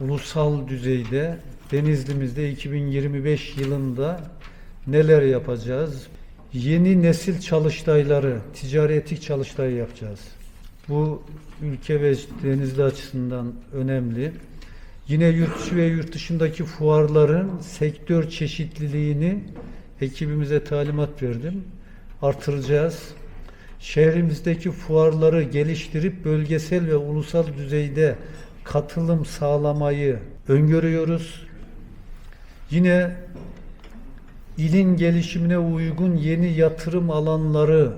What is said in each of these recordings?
ulusal düzeyde Denizli'mizde 2025 yılında neler yapacağız? Yeni nesil çalıştayları, ticari etik çalıştayı yapacağız. Bu ülke ve Denizli açısından önemli. Yine yurt içi ve yurt dışındaki fuarların sektör çeşitliliğini ekibimize talimat verdim. Artıracağız. Şehrimizdeki fuarları geliştirip bölgesel ve ulusal düzeyde katılım sağlamayı öngörüyoruz. Yine ilin gelişimine uygun yeni yatırım alanları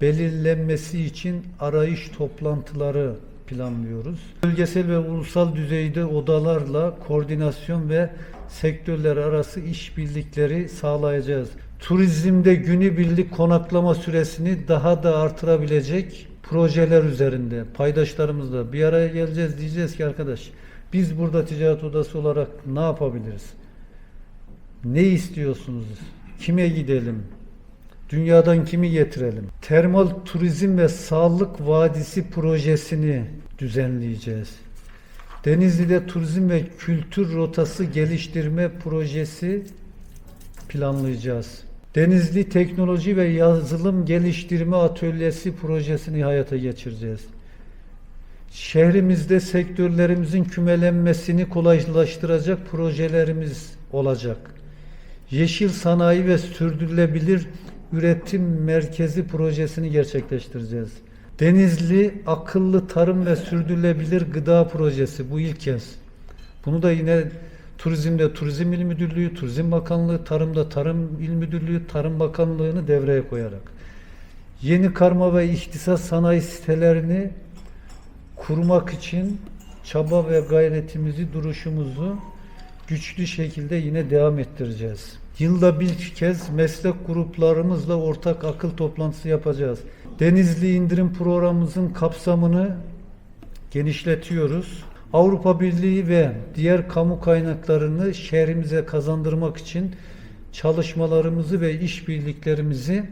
belirlenmesi için arayış toplantıları planlıyoruz. Bölgesel ve ulusal düzeyde odalarla koordinasyon ve sektörler arası işbirlikleri sağlayacağız. Turizmde günübirlik konaklama süresini daha da artırabilecek projeler üzerinde paydaşlarımızla bir araya geleceğiz diyeceğiz ki arkadaş biz burada ticaret odası olarak ne yapabiliriz? Ne istiyorsunuz? Kime gidelim? Dünyadan kimi getirelim? Termal turizm ve sağlık vadisi projesini düzenleyeceğiz. Denizli'de turizm ve kültür rotası geliştirme projesi planlayacağız. Denizli Teknoloji ve Yazılım Geliştirme Atölyesi projesini hayata geçireceğiz. Şehrimizde sektörlerimizin kümelenmesini kolaylaştıracak projelerimiz olacak. Yeşil Sanayi ve Sürdürülebilir Üretim Merkezi projesini gerçekleştireceğiz. Denizli Akıllı Tarım ve Sürdürülebilir Gıda Projesi bu ilk kez. Bunu da yine Turizmde Turizm İl Müdürlüğü, Turizm Bakanlığı, Tarımda Tarım İl Müdürlüğü, Tarım Bakanlığı'nı devreye koyarak yeni karma ve ihtisas sanayi sitelerini kurmak için çaba ve gayretimizi, duruşumuzu güçlü şekilde yine devam ettireceğiz. Yılda bir kez meslek gruplarımızla ortak akıl toplantısı yapacağız. Denizli indirim programımızın kapsamını genişletiyoruz. Avrupa Birliği ve diğer kamu kaynaklarını şehrimize kazandırmak için çalışmalarımızı ve işbirliklerimizi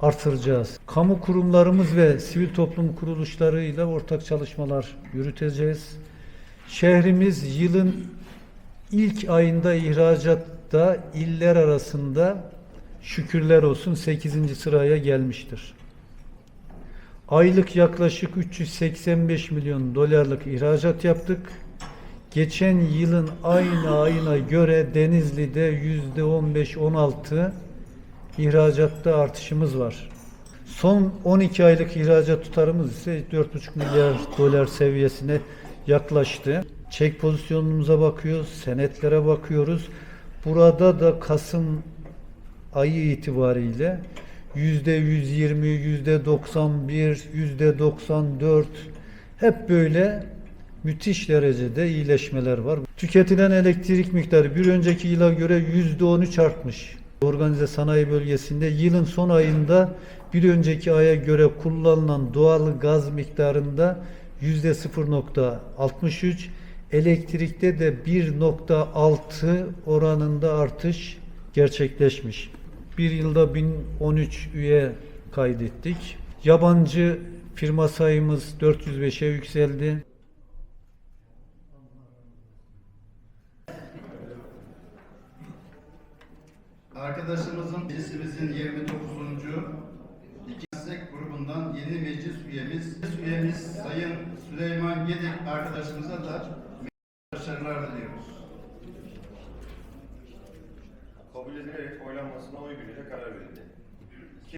artıracağız. Kamu kurumlarımız ve sivil toplum kuruluşlarıyla ortak çalışmalar yürüteceğiz. Şehrimiz yılın ilk ayında ihracatta iller arasında şükürler olsun 8. sıraya gelmiştir. Aylık yaklaşık 385 milyon dolarlık ihracat yaptık. Geçen yılın aynı ayına göre Denizli'de yüzde 15-16 ihracatta artışımız var. Son 12 aylık ihracat tutarımız ise 4,5 milyar dolar seviyesine yaklaştı. Çek pozisyonumuza bakıyoruz, senetlere bakıyoruz. Burada da Kasım ayı itibariyle yüzde 120, yüzde 91, yüzde 94 hep böyle müthiş derecede iyileşmeler var. Tüketilen elektrik miktarı bir önceki yıla göre yüzde 13 artmış. Organize sanayi bölgesinde yılın son ayında bir önceki aya göre kullanılan doğal gaz miktarında yüzde 0.63, elektrikte de 1.6 oranında artış gerçekleşmiş. Bir yılda 1013 üye kaydettik. Yabancı firma sayımız 405'e yükseldi. Arkadaşımızın meclisimizin 29. iki meslek grubundan yeni meclis üyemiz, meclis üyemiz Sayın Süleyman Gedik arkadaşımıza da başarılar diliyoruz. Kabul edilerek oylanmasına oy birliğiyle karar verildi.